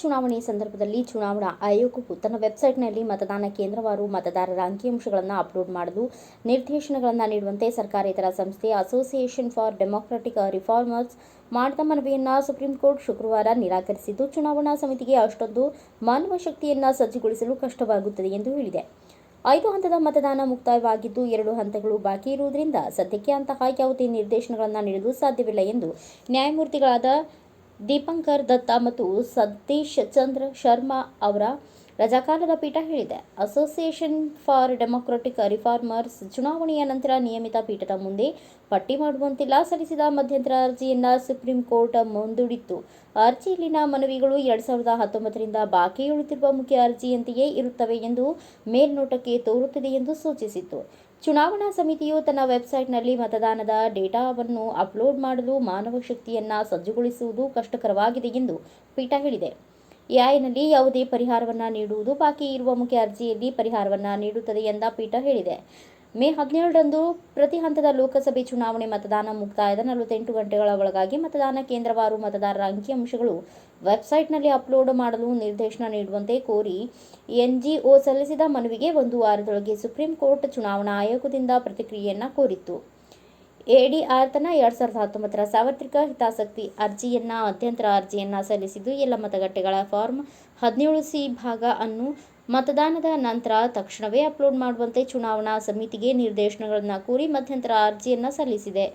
ಚುನಾವಣೆ ಸಂದರ್ಭದಲ್ಲಿ ಚುನಾವಣಾ ಆಯೋಗವು ತನ್ನ ವೆಬ್ಸೈಟ್ನಲ್ಲಿ ಮತದಾನ ಕೇಂದ್ರವಾರು ಮತದಾರರ ಅಂಕಿಅಂಶಗಳನ್ನು ಅಪ್ಲೋಡ್ ಮಾಡಲು ನಿರ್ದೇಶನಗಳನ್ನು ನೀಡುವಂತೆ ಸರ್ಕಾರೇತರ ಸಂಸ್ಥೆ ಅಸೋಸಿಯೇಷನ್ ಫಾರ್ ಡೆಮಾಕ್ರೆಟಿಕ್ ರಿಫಾರ್ಮರ್ಸ್ ಮಾಡಿದ ಮನವಿಯನ್ನು ಸುಪ್ರೀಂ ಕೋರ್ಟ್ ಶುಕ್ರವಾರ ನಿರಾಕರಿಸಿದ್ದು, ಚುನಾವಣಾ ಸಮಿತಿಗೆ ಅಷ್ಟೊಂದು ಮಾನವ ಶಕ್ತಿಯನ್ನು ಸಜ್ಜುಗೊಳಿಸಲು ಕಷ್ಟವಾಗುತ್ತದೆ ಎಂದು ಹೇಳಿದೆ. ಐದು ಹಂತದ ಮತದಾನ ಮುಕ್ತಾಯವಾಗಿದ್ದು, ಎರಡು ಹಂತಗಳು ಬಾಕಿ ಇರುವುದರಿಂದ ಸದ್ಯಕ್ಕೆ ಅಂತಹ ಯಾವುದೇ ನಿರ್ದೇಶನಗಳನ್ನು ನೀಡಲು ಸಾಧ್ಯವಿಲ್ಲ ಎಂದು ನ್ಯಾಯಮೂರ್ತಿಗಳಾದ ದೀಪಂಕರ್ ದತ್ತ ಮತ್ತು ಸತೀಶ್ ಚಂದ್ರ ಶರ್ಮಾ ಅವರ ರಜಾಕಾಲದ ಪೀಠ ಹೇಳಿದೆ. ಅಸೋಸಿಯೇಷನ್ ಫಾರ್ ಡೆಮೊಕ್ರಾಟಿಕ್ ರಿಫಾರ್ಮರ್ಸ್ ಚುನಾವಣೆಯ ನಂತರ ನಿಯಮಿತ ಪೀಠದ ಮುಂದೆ ಪಟ್ಟಿ ಮಾಡುವಂತಿಲ್ಲ ಸಲ್ಲಿಸಿದ ಮಧ್ಯಂತರ ಅರ್ಜಿಯನ್ನ ಸುಪ್ರೀಂ ಕೋರ್ಟ್ ಮುಂದೂಡಿತ್ತು. ಅರ್ಜಿಯಲ್ಲಿನ ಮನವಿಗಳು ಎರಡ್ ಸಾವಿರದ ಹತ್ತೊಂಬತ್ತರಿಂದ ಬಾಕಿ ಉಳಿದಿರುವ ಮುಖ್ಯ ಅರ್ಜಿಯಂತೆಯೇ ಇರುತ್ತವೆ ಎಂದು ಮೇಲ್ನೋಟಕ್ಕೆ ತೋರುತ್ತಿದೆ ಎಂದು ಸೂಚಿಸಿತ್ತು. ಚುನಾವಣಾ ಸಮಿತಿಯು ತನ್ನ ವೆಬ್ಸೈಟ್ನಲ್ಲಿ ಮತದಾನದ ಡೇಟಾವನ್ನು ಅಪ್ಲೋಡ್ ಮಾಡಲು ಮಾನವ ಶಕ್ತಿಯನ್ನ ಸಜ್ಜುಗೊಳಿಸುವುದು ಕಷ್ಟಕರವಾಗಿದೆ ಎಂದು ಪೀಠ ಹೇಳಿದೆ. ಎಐನಲ್ಲಿ ಯಾವುದೇ ಪರಿಹಾರವನ್ನು ನೀಡುವುದು ಬಾಕಿ ಇರುವ ಮುಖ್ಯ ಅರ್ಜಿಯಲ್ಲಿ ಪರಿಹಾರವನ್ನು ನೀಡುತ್ತದೆ ಎಂದ ಪೀಠ ಹೇಳಿದೆ. ಮೇ ಹದಿನೇಳರಂದು ಪ್ರತಿ ಹಂತದ ಲೋಕಸಭೆ ಚುನಾವಣೆ ಮತದಾನ ಮುಕ್ತಾಯದ ನಲವತ್ತೆಂಟು ಗಂಟೆಗಳ ಒಳಗಾಗಿ ಮತದಾನ ಕೇಂದ್ರವಾರು ಮತದಾರರ ಅಂಕಿಅಂಶಗಳು ವೆಬ್ಸೈಟ್ನಲ್ಲಿ ಅಪ್ಲೋಡ್ ಮಾಡಲು ನಿರ್ದೇಶನ ನೀಡುವಂತೆ ಕೋರಿ ಎನ್ಜಿಒ ಸಲ್ಲಿಸಿದ ಮನವಿಗೆ ಒಂದು ವಾರದೊಳಗೆ ಸುಪ್ರೀಂ ಕೋರ್ಟ್ ಚುನಾವಣಾ ಆಯೋಗದಿಂದ ಪ್ರತಿಕ್ರಿಯೆಯನ್ನ ಕೋರಿತ್ತು. ಎಡಿಆರ್ ತನ ಎರಡ್ ಸಾವಿರದ ಹತ್ತೊಂಬತ್ತರ ಸಾರ್ವತ್ರಿಕ ಹಿತಾಸಕ್ತಿ ಅರ್ಜಿಯನ್ನ ಮಧ್ಯಂತರ ಅರ್ಜಿಯನ್ನ ಸಲ್ಲಿಸಿದ್ದು, ಎಲ್ಲ ಮತಗಟ್ಟೆಗಳ ಫಾರ್ಮ್ ಹದಿನೇಳು ಸಿ ಭಾಗ ಅನ್ನು ಮತದಾನದ ನಂತರ ತಕ್ಷಣವೇ ಅಪ್ಲೋಡ್ ಮಾಡುವಂತೆ ಚುನಾವಣಾ ಸಮಿತಿಗೆ ನಿರ್ದೇಶನಗಳನ್ನು ಕೋರಿ ಮಧ್ಯಂತರ ಅರ್ಜಿಯನ್ನ ಸಲ್ಲಿಸಿದೆ.